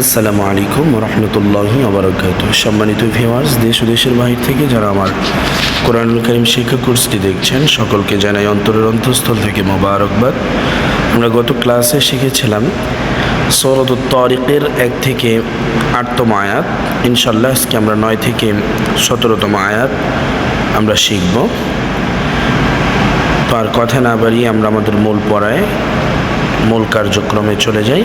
আসসালামু আলাইকুম রহমতুল্লাহি আবরকাত সম্মানিত ভিওয়ার্স দেশ ও দেশের বাহির থেকে যারা আমার কোরআনুল করিম শিক্ষা কোর্সটি দেখছেন, সকলকে জানাই অন্তরের অন্তঃস্থল থেকে মোবারকবাদ। আমরা গত ক্লাসে শিখেছিলাম সৌরত তরিকের এক থেকে আটতম আয়াত। ইনশাল্লাহ আজকে আমরা নয় থেকে সতেরোতম আয়াত আমরা শিখব। তো আর কথা না বাড়িয়ে আমরা আমাদের মূল পড়ায় মূল কার্যক্রমে চলে যাই।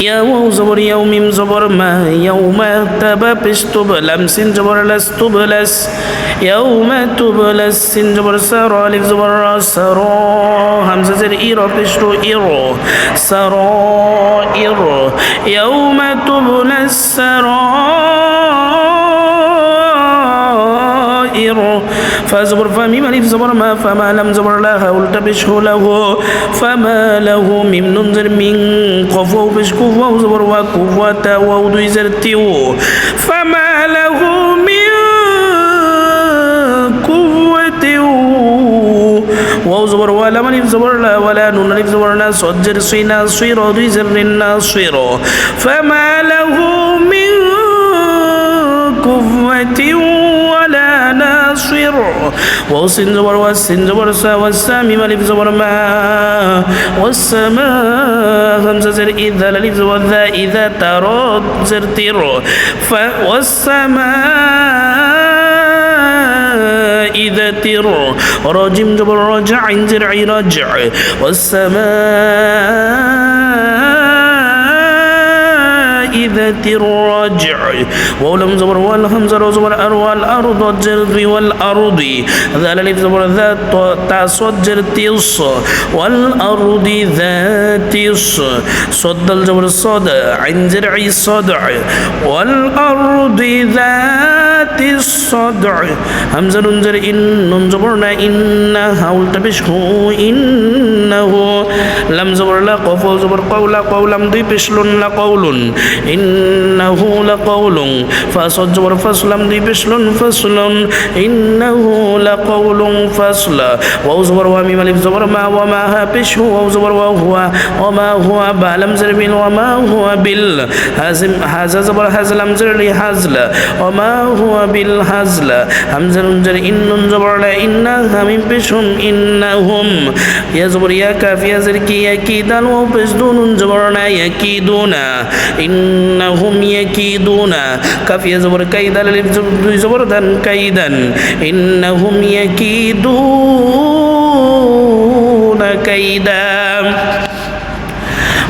يا واو زبر يوم زبر ما يوم تبا بستب لمس زبر لستب لس يوم تبلس سن زبر سرى الف زبر را سرى همزة زر إيرا بشرو إيرو سرائر يوم تبلى السرائر فزبر فميم ألف زبر ما فما لم زبر لها والتبشه له. فما له ميم ننزر من بشكو واو زبر وكفوة واو دوي زر تيو. فما له من واو زبر ولا من زبر لا ولا نون الف زبر لا صجر سينا صير دوي زر الناصير فما له من قوة والعصر والسن زبر وسن زبر سا والسام والف زبر ما والسماء خمسة زر إذا لالف زبر ذا إذا ترى زر تر والسماء إذا تر راجم جبر رجع عي رجع والسماء ذات الرجع ولم زبر والهمزة زبر أروى الأرض الجرد والأرض ذال الف زبر ذات تصد جرتيص والأرض ذات صد الجبر صد عن زرع صدع والأرض ذات الصدع همزة ننزر إن ننزبرنا إن هول تبشه إنه لم زبر لا قفل زبر ইন্নাহু লাকাউলুন ফাসাদ জবর ফাসলাম দি বিসলুন ফাসলুন। ইন্নাহু লাকাউলুন ফাসলা। ওয়াও জবর ওয়া মিম আলিফ জবর মা ওয়া মা হা পিশু ওয়াও জবর ওয়া হুয়া। ওয়া মা হুয়া বা লাম জের বিল ওয়া মা হুয়া বিল হাজিম হাজা জবর হাজলাম জের লি হাজলা। ওয়া মা হুয়া বিল হাজলা। হামজা নুন জের ইন নুন জবর লা ইন্না হামিম ইয়া জবর ইয়া কাফ ইয়া কি ইয়াকিদাল ওয়া পিশ দুনুন জবর না ইন إنهم يكيدون كاف يا زبر كيدا للف زبر دان كيدا إنهم يكيدون كيدا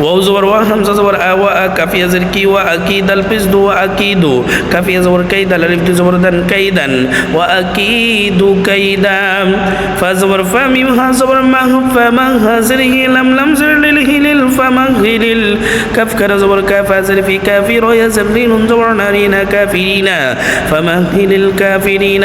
واو زبر واو همزه زبر ا آه، وا کافی زر کی وا أكيد الفز دو أكيد کافی زبر كيد الالف دو زبر دن كيدا. وا اکیدو کیدا فزبر فمیم ها زبر ما ف ما حاضر هي لم لم زر للهلل فما هلل کف كر زبر كاف زر في کافر یا زرین زبر نارین کافرین فما هلل کافرین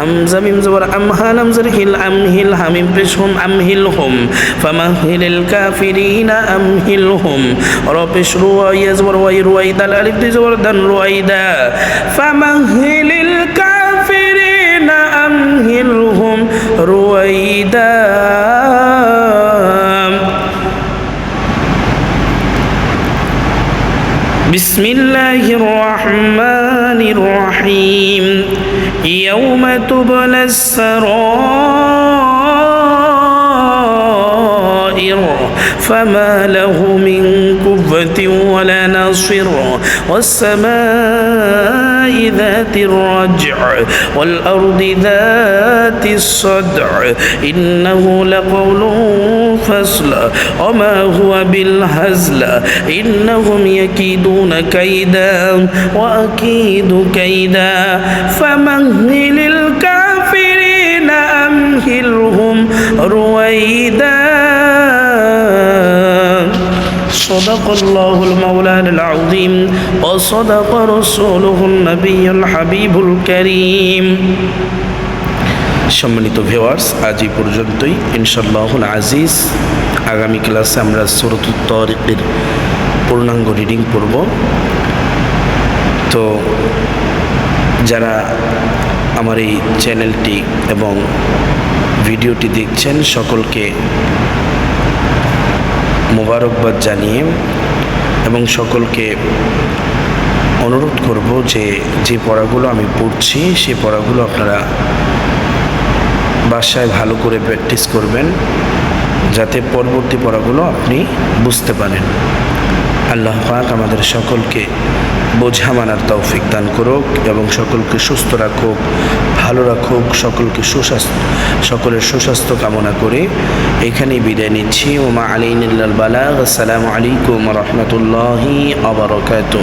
همزة میم زبر أم ها لم زر هل أم هل حمیم بشهم أم هلهم. فما هلل کافرین أم هل هلهم رب اشروا يزبر ويرويدا الألف دي زبر دن رويدا فمهل الكافرين أمهلهم رويدا. بسم الله الرحمن الرحيم. يوم تبلى السرائر. فما له من قوة ولا ناصر والسماء ذات الرجع والأرض ذات الصدع. إنه لقول فصل وما هو بالهزل. إنهم يكيدون كيدا وأكيد كيدا. فمهل الكافرين أمهلهم رويدا. صدق الله المولى العظيم وصدق رسوله النبي الحبيب الكريم সম্মানিত ভিওয়ার্স আজ এই পর্যন্তই ইনশাল্লাহুল আজিজ আগামী ক্লাসে আমরা সুরতুত্তরের পূর্ণাঙ্গ রিডিং পড়ব তো যারা আমার এই চ্যানেলটি এবং ভিডিওটি দেখছেন সকলকে মোবারকবাদ জানিয়ে এবং সকলকে অনুরোধ করব যে যে পড়াগুলো আমি পড়ছি, সে পড়াগুলো আপনারা বাসায় ভালো করে প্র্যাকটিস করবেন যাতে পরবর্তী পড়াগুলো আপনি বুঝতে পারেন। আল্লাহ পাক আমাদের সকলকে বোঝা মানার তৌফিক দান করুক এবং সকলকে সুস্থ রাখুক, ভালো রাখুক, সকলকে সুস্বাস্থ্য, সকলের সুস্বাস্থ্য কামনা করে। এখানেই বিদায় নিচ্ছি। ওমা আলিনুল্লাল বালাগ। আসসালামু আলাইকুম রহমতুল্লাহি আবরকাত